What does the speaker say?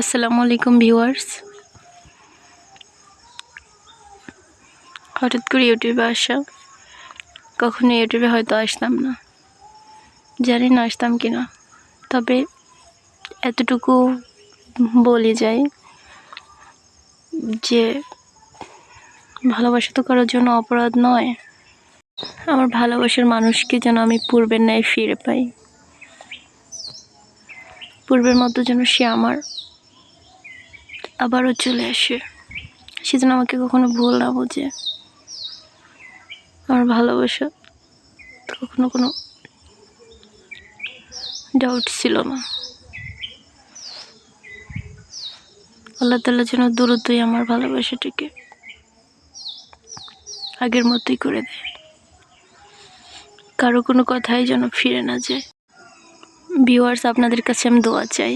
আসসালামু আলাইকুম ভিউয়ার্স। হঠাৎ করে ইউটিউবে আসা। কখনো ইউটিউবে হয়তো আসতাম না। জানি না আসতাম কি না তবে এতটুকু বলে যাই যে ভালোবাসা তো করার জন্য অপরাধ নয়। আমার ভালোবাসার মানুষকে যেন আমি পূর্বের ন্যায় ফিরে পাই। পূর্বের মতো যেন সে আমার আবারও চলে আসে। সে যেন আমাকে কখনো ভুল না বোঝে। আমার ভালোবাসা কখনো কোনো ডাউট ছিল না। আল্লাহ তাল্লাহ যেন দ্রুতই আমার ভালোবাসাটাকে আগের মতোই করে দেয়। কারও কোনো কথাই যেন ফিরে না যায়। ভিউয়ার্স আপনাদের কাছে আমি দোয়া চাই।